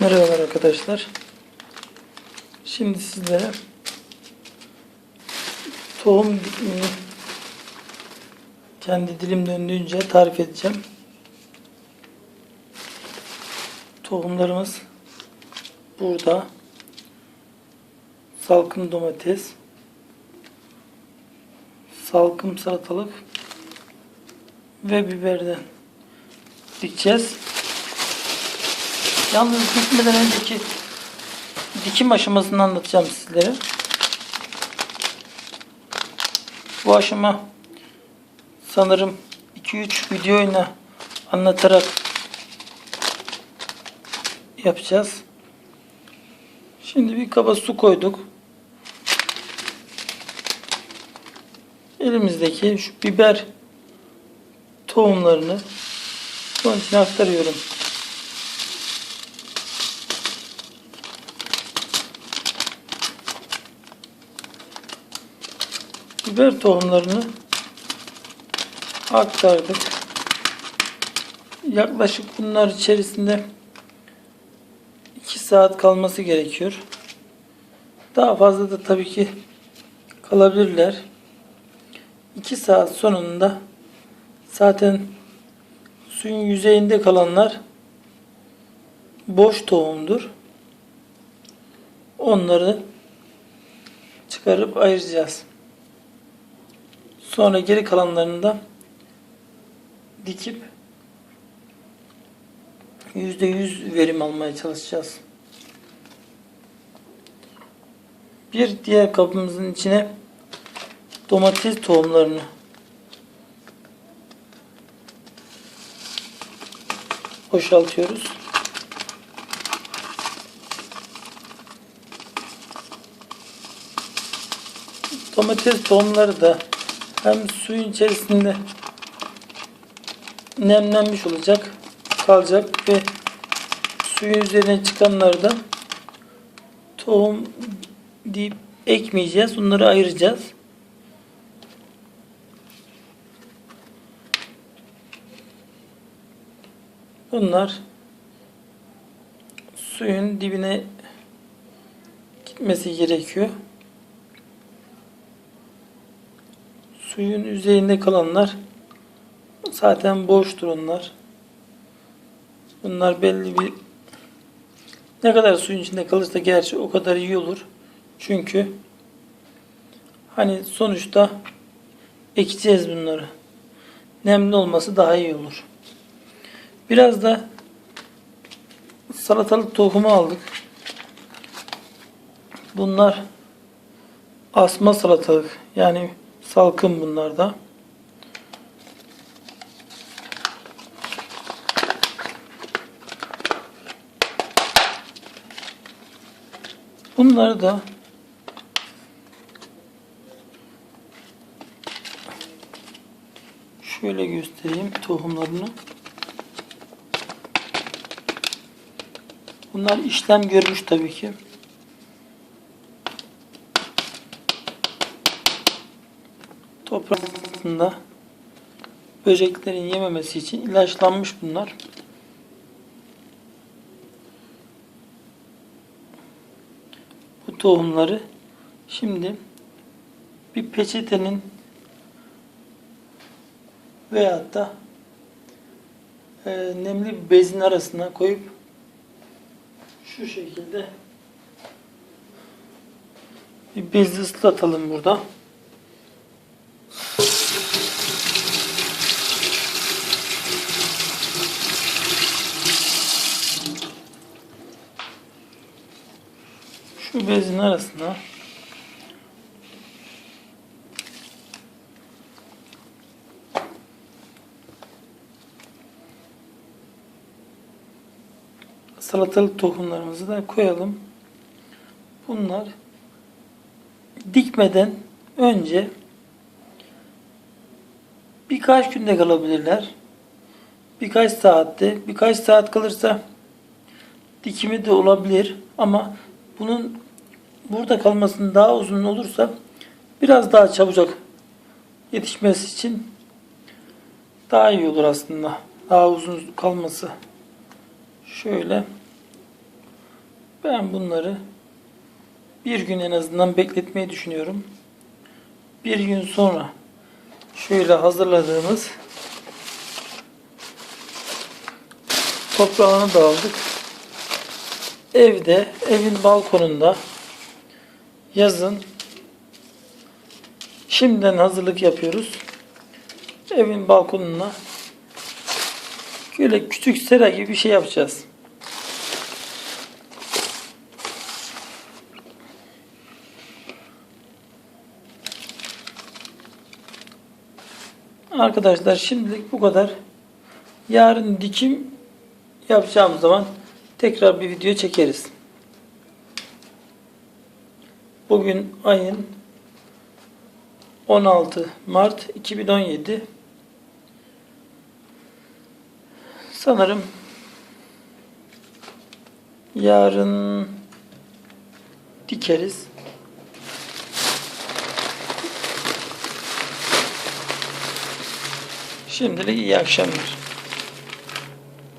Merhabalar arkadaşlar. Şimdi sizlere tohum dikimini kendi dilim döndüğünce tarif edeceğim. Tohumlarımız burada. Salkım domates, salkım salatalık ve biberden dikeceğiz. Yalnız dikmeden önceki dikim aşamasını anlatacağım sizlere. Bu aşama sanırım 2-3 videoyla anlatarak yapacağız. Şimdi bir kaba su koyduk. Elimizdeki şu biber tohumlarını bunun içine aktarıyorum. Biber tohumlarını aktardık. Yaklaşık bunlar içerisinde 2 saat kalması gerekiyor. Daha fazla da tabii ki kalabilirler. 2 saat sonunda zaten suyun yüzeyinde kalanlar boş tohumdur. Onları çıkarıp ayıracağız. Sonra geri kalanlarını da dikip %100 verim almaya çalışacağız. Bir diğer kabımızın içine domates tohumlarını boşaltıyoruz. Domates tohumları da hem suyun içerisinde nemlenmiş olacak, kalacak ve suyun üzerine çıkanları da tohum deyip ekmeyeceğiz. Bunları ayıracağız. Bunlar suyun dibine gitmesi gerekiyor. Suyun üzerinde kalanlar zaten boştur onlar. Bunlar belli bir ne kadar suyun içinde kalırsa gerçi o kadar iyi olur. Çünkü hani sonuçta ekeceğiz bunları. Nemli olması daha iyi olur. Biraz da salatalık tohumu aldık. Bunlar asma salatalık. Yani salkım bunlar da. Bunları da şöyle göstereyim tohumlarını. Bunlar işlem görmüş tabii ki. Toprağında böceklerin yememesi için ilaçlanmış bunlar. Bu tohumları şimdi bir peçetenin veyahut da e, nemli bir bezin arasına koyup şu şekilde bir bez ıslatalım burada. Şu bezin arasına salatalık tohumlarımızı da koyalım. Bunlar dikmeden önce birkaç günde kalabilirler. Birkaç saatte, birkaç saat kalırsa dikimi de olabilir ama bunun burada kalmasının daha uzun olursa biraz daha çabucak yetişmesi için daha iyi olur aslında. Daha uzun kalması. Şöyle Ben bunları bir gün en azından bekletmeyi düşünüyorum. Bir gün sonra şöyle hazırladığımız toprağını da aldık. Evde, evin balkonunda yazın şimdiden hazırlık yapıyoruz. Evin balkonuna böyle küçük sera gibi bir şey yapacağız. Arkadaşlar şimdilik bu kadar. Yarın dikim yapacağım zaman tekrar bir video çekeriz. Bugün ayın 16 Mart 2017. Sanırım yarın dikeriz. Şimdilik iyi akşamlar.